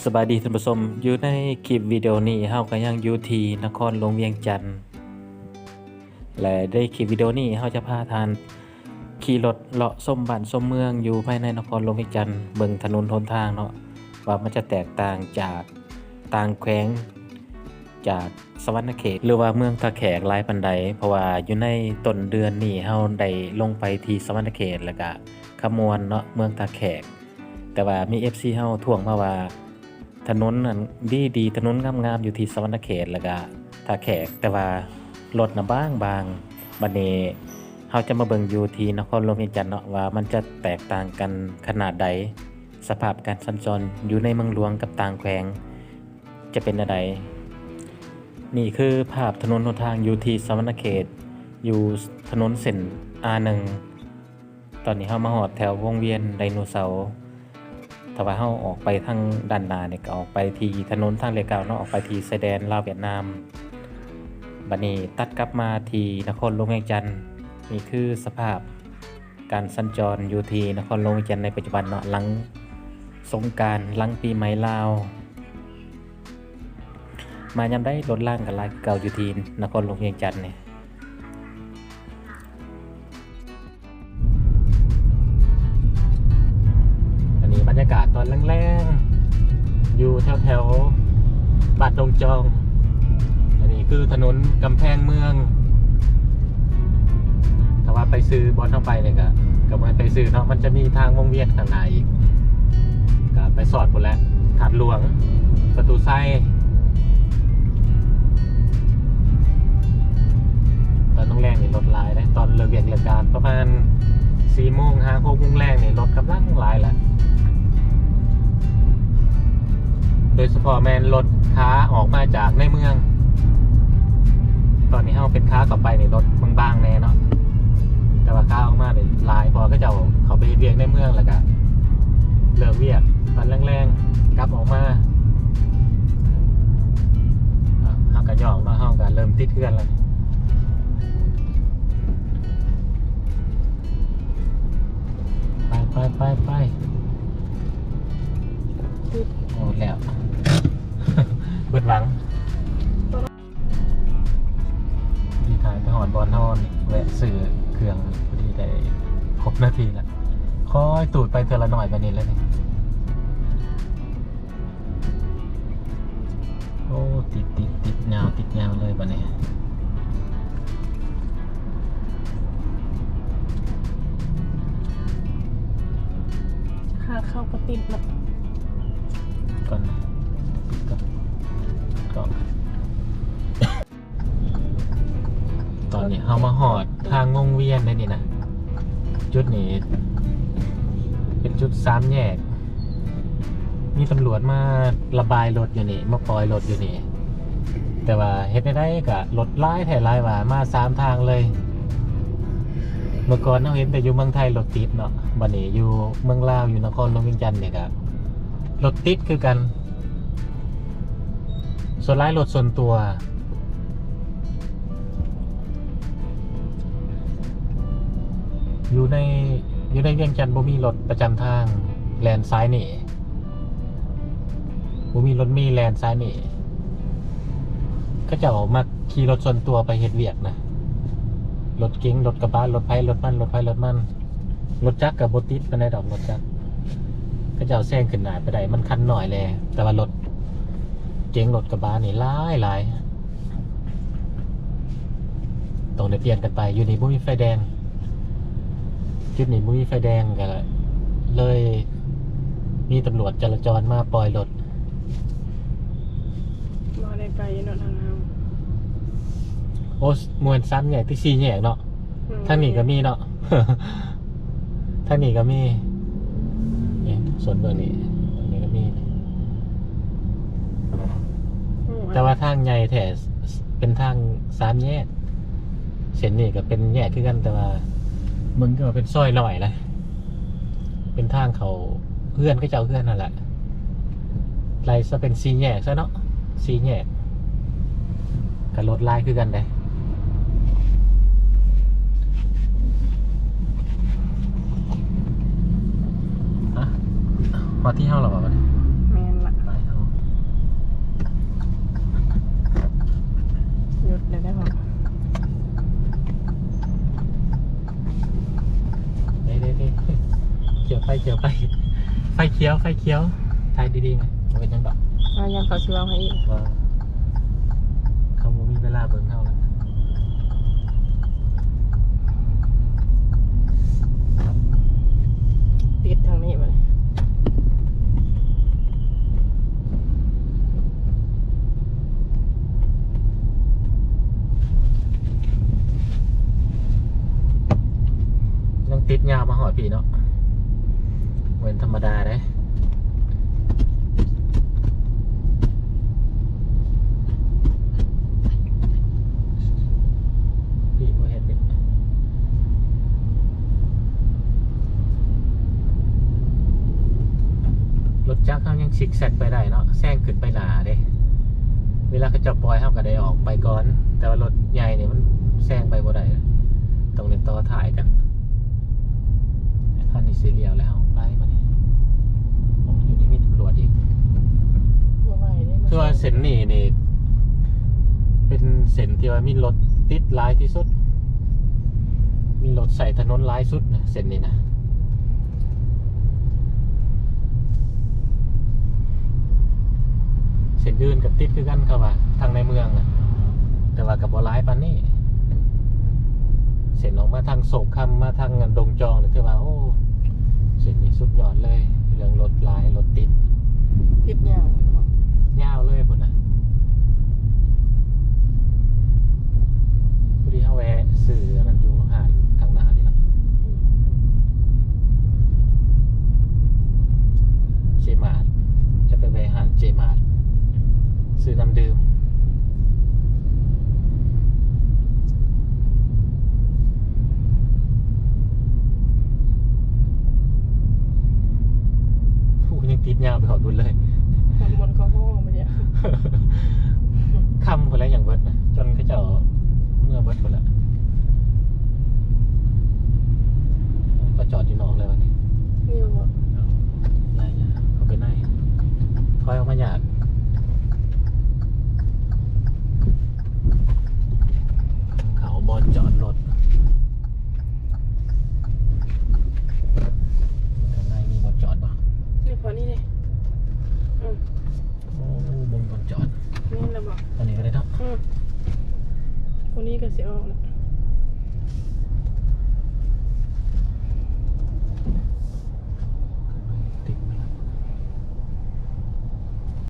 สบายดีท่านผู้ชมอยู่ในคลิปวิดีโอนี้เฮาก็ยังอยู่ที่นครหลวงเวียงจันทน์และได้คลิปวิดีโอนี้เฮาจะพาทานขี่รถเลาะส้มบ้านส้มเมืองอยู่ภายในนครหลวงเวียงจันทน์เบิ่งถนนหนทางเนาะว่ามันจะแตกต่างจากต่างแขวงจากสวรรณเขตหรือว่าเมืองท่าแขกหลายปันใดเพราะว่าอยู่ในต้นเดือนนี้เฮาได้ลงไปที่สวรรณเขตแล้วก็ขมวนเนาะเมืองท่าแขก แต่ว่ามี FC เฮาท่วงมาว่า ถนนนั้นดีดีถนนงามๆอยู่ที่สวรรณเขตแล้วก็ท่าแขกแต่ว่ารถนะบ้างบางบัดนี้เฮาจะมาเบิ่งอยู่ที่นครหลวงเวียงจันทน์เนาะว่ามันจะแตกต่างกันขนาดใด สภาพการสัญจรอยู่ในเมืองหลวงกับต่างแขวง จะเป็นอะไรนี่คือภาพถนนหนทางอยู่ที่สวรรณเขต อยู่ถนนเส้น A1 ตอนนี้เฮามาฮอดแถววงเวียนไดโนเสาร์ ถ้าว่าเฮาออกไปทางด้านหน้าเนี่ยก็ออกไปที่ถนนทางเลเกาเนาะออกไปที่ชายแดนลาวเวียดนามบัดนี้ตัดกลับมาที่นครหลวงเวียงจันทน์นี่คือสภาพการสัญจรอยู่ที่นครหลวงเวียงจันทน์ในปัจจุบันเนาะหลังสงการหลังปีใหม่ลาว มายามได้รถล่างกับลายเก่าอยู่ที่นครหลวงเวียงจันทน์เนี่ย วแถวบาดดงจอง อันนี้คือถนนกำแพงเมือง ถ้าว่าไปซื้อบอลเข้าไปเนี่ยก็ก็มันไปซื้อเนาะมันจะมีทางวงเวียนข้างในอีกก็ไปสอดหมดแล้วถาดหลวง ประตูไส้ตอนต้องแรงนี่รถลายนะตอนเลิกเรียนเลิกการประมาณสี่โมงห้าโมงแรกนี่รถกำลังลายแหละ โดยเฉพาะแมนรถค้าออกมาจากในเมือง ตอนนี้เฮาเป็นค้ากลับไปในรถบางๆแน่เนาะแต่ว่าค้าออกมาเนี่ยหลายพอก็จะเอาเขาไปเฮ็ดเวียกในเมืองแล้วก็เลิกเวียกตอนแรงๆกลับออกมาอะเฮาก็ย่องเนาเฮาก็เริ่มติดเพื่อนแล้วไปไปไปไป โอ้แล้ว เบิดหวังที่ทางไปหอดบอลนอนแวะซื้อเครื่องพอดีได้ครบนาทีแล้วคอยตูดไปเทอละหน่อยไปนี่แล้วนี่โอ้ติดติดติดยาวติดยาวเลยบันนี้ค่าเข้าก็ติดแบบ ตอนนี้เฮามาหอดทางวงเวียนเลยนี่นะจุดนี้ เป็นจุดสามแยก มีตำรวจมาระบายรถอยู่นี่ มาปล่อยรถอยู่นี่ แต่ว่าเฮ็ดได้ได้กะรถไล่แถไล่ว่ามาสามทางเลย เมื่อก่อนเราเห็นแต่อยู่เมืองไทยรถติดเนาะบัดนี้อยู่เมืองลาวอยู่นครหลวงเวียงจันทน์เนี่ยก็รถติดคือกัน ส่วนร้ายรถส่วนตัว อยู่ในอยู่ในเวียงจันทน์บ่มีรถประจำทางแลนซ้ายนี่บ่มีรถมีแลนซ้ายนี่ก็จะออกมาขี่รถส่วนตัวไปเฮ็ดเวียกนะรถเก๋งรถกระบะรถไฟรถมันรถไฟรถมันรถจักรกับบติดไปในดอกรถจักรก็จะเอาแซงขึ้นหนาไปได้มันคันหน่อยแลยแต่ว่ารถเก๋งรถกระบะนี่หลายหลายต้องได้เปลี่ยนกันไปอยู่ในี่บ่มีไฟแดง จุดนี้บ่มีไฟแดงก็เลยมีตำรวจจราจรมาปล่อยรถมาได้ไปเนาะทางเราโอ้มวนซ้ำแยกที่สี่แยกเนาะทางนี้ก็มีเนาะ ทางนี้ก็มีเนี่ยส่วนเบื้องนี้ตรงนี้ก็มีโอ้แต่ว่าทางใหญ่แถเป็นทางสามแยกเส้นนี้ก็เป็นแยกคือกันแต่ว่า มึงก็เป็นซอยลอยเลยเป็นทางเขาเพื่อนก็จะเอาเพื่อนนั่นแหละไล่ซะเป็นสีแยกซะเนาะสีแยกกับรถไล่คือกันเลยฮะมาที่ห้าหรอวะเนี่ย แมนละ ไปเฮ เลยได้ป่ะ เด้เด้เด้เขียวไฟเขียวไฟไฟเขียวไฟเขียวถ่ายดีๆไหมบ่เป็นยังดอกเอายังเขาชิวเอาให้อีกว่าเขาบ่มีเวลาเบิ่งเฮาแล้วติดทางนี้มาเลยยังติดยาวมาหอดพี่เนาะ เหมือนธรรมดาเด้พี่บ่เห็นดิรถจักรเขายังซิกแซกไปได้เนาะแซงขึ้นไปหนาเด้เวลาเขาจะปล่อยเขาก็ได้ออกไปก่อน แต่ว่ารถใหญ่เนี่ยมันแซงไปบ่ได้ต้องเล่นต่อถ่ายกันคันนี้สีเหลียวแล้วไปมานี่ผมอยู่นี่มีตำรวจอีก บ่ไหวได้ คือว่าเส้นนี่นี่เป็นเส้นที่ว่ามีรถติดหลายที่สุด มีรถใส่ถนนหลายสุดนะเส้นนี้นะเส้นอื่นกับติดคือกันครับว่าทางในเมืองนะแต่ว่ากับบอร้ายปานนี้เส้นออกมาทางโศกคำมาทางดงจองนี่คือว่าโอ้เส้นนี้สุดยอดเลย เรื่องรถหลายรถติดติดยาวเนาะ ยาวเลยพุ่นน่ะพอดีเขาแวะสื่ออันนั้นอยู่หาดทางหนานี่แหละเจมาร์ทจะไปแวะหาดเจมาร์ท ซื้อน้ำดื่มผู้ยังติดยาวไปหอดบุญเลย มันมันเข้าห้องมาเนี่ย คำคนละอย่างเบิดนะจนเขาเจ้าเมื่อเบิดหมดแล้วก็จอดอยู่นอกเลยวันนี้ นี่บ่ ไล่ยาเขาไปในถอยออกมาหยาดเขาบอลจอดรถข้างในมีบอลจอดปะ นี่พอนี่เลยอืม โอ้ คนนี้ก็เสียออกแล้ว